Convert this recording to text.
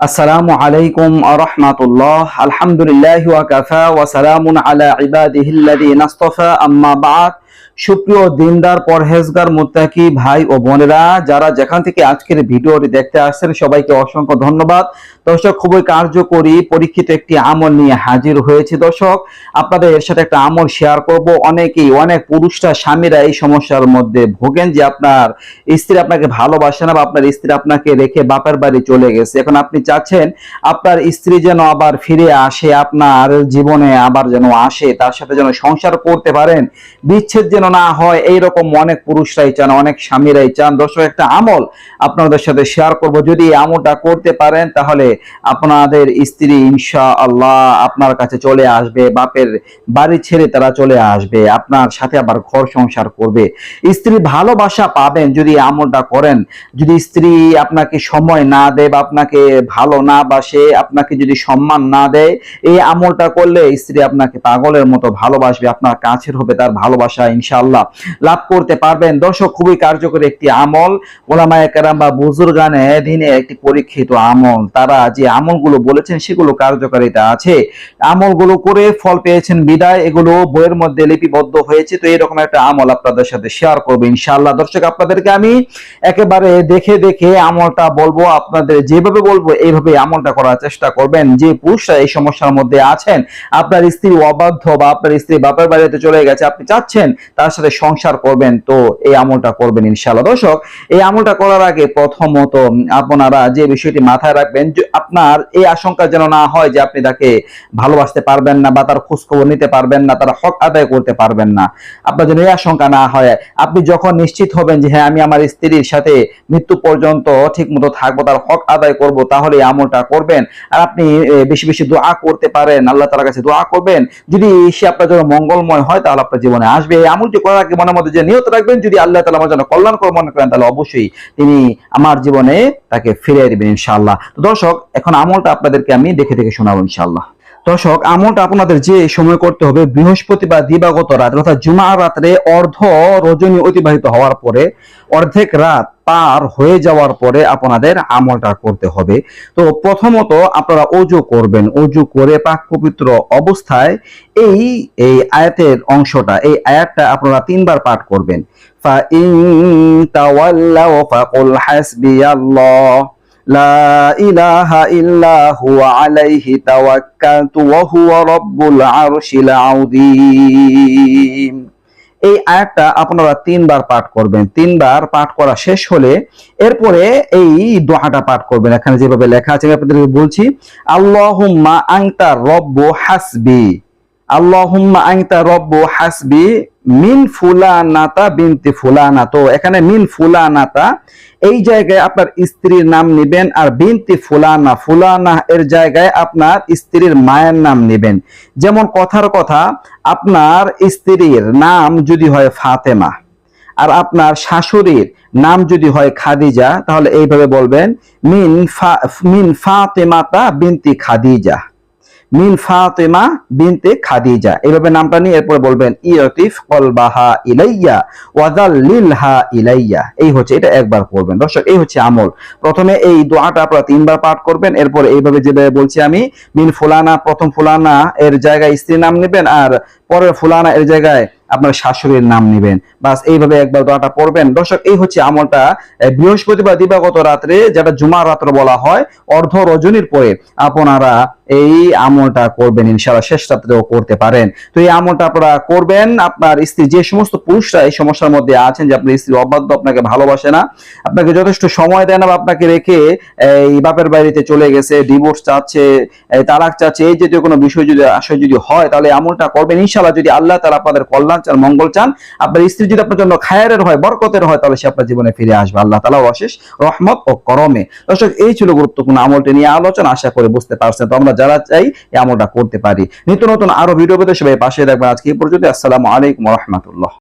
আসসালামু আলাইকুম আরহামাতুল্লাহ আলহামদুলিল্লাহ ওয়াকাফা ওয়া সালামুন আলা ইবাদিহিল্লাযীনা ইসতাফা আম্মা বা'দ সুপ্রিয় দিনদার, পরহেজগার, মুত্তাকি ভাই ও বোনেরা, যারা যেখান থেকে আজকের ভিডিওটি দেখতে আসছেন, সবাইকে অসংখ্য ধন্যবাদ। দর্শক, খুবই কার্যকরী, পরীক্ষিত একটি আমল নিয়ে হাজির হয়েছে। দর্শক, আপনাদের এর সাথে একটা আমল শেয়ার করব। অনেকেই, অনেক পুরুষরা, স্বামীরা এই সমস্যার মধ্যে ভোগেন যে আপনার স্ত্রী আপনাকে ভালোবাসে না বা আপনার স্ত্রী আপনাকে রেখে বাপের বাড়ি চলে গেছে। এখন আপনি চাচ্ছেন, আপনার স্ত্রী যেন আবার ফিরে আসে, আপনার জীবনে আবার যেন আসে, তার সাথে যেন সংসার করতে পারেন। বিচ্ছেদ যেন না হয়, এইরকম অনেক পুরুষরাই চান, অনেক স্বামীরাই চান। দর্শক, একটা আমল আপনাদের সাথে শেয়ার করব। যদি এই আমলটা করতে পারেন, তাহলে আপনাদের স্ত্রী ইনশা আল্লাহ আপনার কাছে চলে আসবে, বাপের বাড়ি ছেড়ে তারা চলে আসবে, আপনার সাথে আবার ঘর সংসার করবে। স্ত্রী ভালোবাসা পাবেন যদি আমলটা করেন। যদি স্ত্রী আপনাকে সময় না দেয় বা আপনাকে ভালো না বাসে, আপনাকে যদি সম্মান না দেয়, এই আমলটা করলে স্ত্রী আপনাকে পাগলের মতো ভালোবাসবে, আপনার কাছের হবে তার ভালোবাসা ইনশাআল্লাহ লাভ করতে পারবেন। দর্শক, খুবই কার্যকরী একটি আমল। ওলামায়ে কেরাম বা বুজুর্গানে দিনে একটি পরীক্ষিত আমল। তারা যে আমলগুলো বলেছেন সেগুলো কার্যকারিতা আছে। আমলগুলো করে ফল পেয়েছেন বিদায়। এগুলো বইয়ের মধ্যে লিপিবদ্ধ হয়েছে। তো এরকম একটা আমল আপনাদের সাথে শেয়ার করব ইনশাআল্লাহ। দর্শক, আপনাদেরকে আমি একেবারে দেখে দেখে আমলটা বলব। আপনাদের যেভাবে বলব এইভাবে আমলটা করার চেষ্টা করবেন। যে পুরুষরা এই সমস্যার মধ্যে আছেন, আপনার স্ত্রী অবাধ্য বা আপনার স্ত্রী বাপের বাড়িতে চলে গেছে, আপনি চাচ্ছেন তার সাথে সংসার করবেন তো এই আমলটা করবেন ইনশাআল্লাহ। দর্শক, এই আমলটা করার আগে প্রথমত আপনারা যে বিষয়টি মাথায় রাখবেন আপনার এই আশঙ্কা যেন না হয় যে আপনি তাকে ভালোবাসতে পারবেন না বা তার খোঁজ খবর নিতে পারবেন না, তার হক আদায় করতে পারবেন না। আপনার যেন এই আশঙ্কা না হয়, আপনি যখন নিশ্চিত হবেন যে হ্যাঁ আমি আমার স্ত্রীর সাথে মৃত্যু পর্যন্ত ঠিক মতো থাকব, তার হক আদায় করব, তাহলে এই আমলটা করবেন। আর আপনি বেশি বেশি দোয়া করতে পারেন, আল্লাহ তালার কাছে দোয়া করবেন। যদি সে আপনার জন্য মঙ্গলময় হয়, তাহলে আপনার জীবনে আসবে। এই আমলটি করার আগে মনের মধ্যে যে নিয়ত রাখবেন, যদি আল্লাহ তালা আমার জন্য কল্যাণকর মনে করেন, তাহলে অবশ্যই তিনি আমার জীবনে তাকে ফিরে দেবেন ইনশাআল্লাহ। তো দর্শক, এখন আমলটা আপনাদেরকে আমি দেখে দেখে শোনাবো ইনশাআল্লাহ। দর্শক আমলটা আপনাদের যে সময় করতে হবে, বৃহস্পতিবার দিবাগত রাত অর্থাৎ জুমা রাত্রে অর্ধ রজনী অতিবাহিত হওয়ার পরে, অর্ধেক রাত পার হয়ে যাওয়ার পরে আপনাদের আমলটা করতে হবে। তো প্রথমত আপনারা অজু করবেন। অজু করে পাক পবিত্র অবস্থায় এই এই আয়াতের অংশটা, এই আয়াতটা আপনারা তিনবার পাঠ করবেন। ফা ইন তাওয়াল্লাও ফাকুল হাসবিয়াল্লাহ। لا إله إلا هو عليه توكلت وهو رب العرش العظيم এই আয়াতটা আপনারা তিনবার পাঠ করবেন তিনবার পাঠ করা শেষ হলে এরপরে এই দোয়াটা পাঠ করবেন এখানে যেভাবে লেখা আছে আমি আপনাদেরকে বলছি আল্লাহুম্মা আংতা রব্বু হাসবি আল্লাহুম্মা আংতা রব্বু হাসবি মিন ফুলানাতা বিনতি ফুলানা তো এখানে মিন ফুলানাতা, এই জায়গায় আপনার স্ত্রীর নাম নেবেন আর বিনতি ফুলানা ফুলানা এর জায়গায় আপনার স্ত্রীর মায়ের নাম নেবেন। যেমন কথার কথা, আপনার স্ত্রীর নাম যদি হয় ফাতেমা আর আপনার শাশুড়ির নাম যদি হয় খাদিজা, তাহলে এইভাবে বলবেন, মিন ফা, মিন ফাতেমাতা বিনতি খাদিজা। মিন ফাতেমা বিনতে খাদিজা। এইভাবে নামটা নিয়ে এরপর বলবেন, ইয়তিফ কলবাহা ইলাইয়া ওয়াদাল্লিলহা ইলাইয়া। এই হচ্ছে, এটা একবার করবেন দর্শক, এই হচ্ছে আমল। প্রথমে এই দোয়াটা আপনারা তিনবার পাঠ করবেন, এরপর এইভাবে যেভাবে বলছি আমি, মিন ফুলানা, প্রথম ফুলানা এর জায়গায় স্ত্রীর নাম নেবেন, আর পরের ফুলানা এর জায়গায় আপনার শাশুড়ির নাম নেবেন। বাস, এইভাবে একবার দোয়াটা পড়বেন। দর্শক, এই হচ্ছে আমলটা বৃহস্পতিবার দিবাগত রাত্রে, যেটা জুমার রাত্র বলা হয়, অর্ধ রজনীর পরে আপনারা এই আমলটা করবেন, ইনশাআল্লাহ শেষ রাত্রেও করতে পারেন। তো এই আমলটা আপনারা করবেন, আপনার স্ত্রী, যে সমস্ত পুরুষরা এই সমস্যার মধ্যে আছেন, যে আপনার স্ত্রী অবাধ্য, আপনাকে ভালোবাসে না, আপনাকে যথেষ্ট সময় দেয় না বা আপনাকে রেখে এই বাপের বাড়িতে চলে গেছে ডিভোর্স চাচ্ছে তালাক চাচ্ছে, এই জাতীয় কোনো বিষয় যদি, আশয় যদি হয়, তাহলে আমলটা করবেন। ইনশাআল্লাহ যদি আল্লাহ তাআলা আপনাদের কল্যাণ চান, মঙ্গল চান, আপনার স্ত্রী যদি আপনার জন্য খায়ের হয়, বরকতের হয়, তাহলে সে আপনার জীবনে ফিরে আসবে। আল্লাহ তাআলা অশেষ রহমত ও করমে। দর্শক, এই ছিল গুরুত্বপূর্ণ আমলটি নিয়ে আলোচনা, আশা করে বুঝতে পারছেন। তো আমরা যারা চাই এই আমলটা করতে পারি। নিত্য নতুন আরও ভিডিও পেতে সবাই পাশে রাখবেন আজকে এই পর্যন্ত আসসালামু আলাইকুম রহমতুল্লাহ।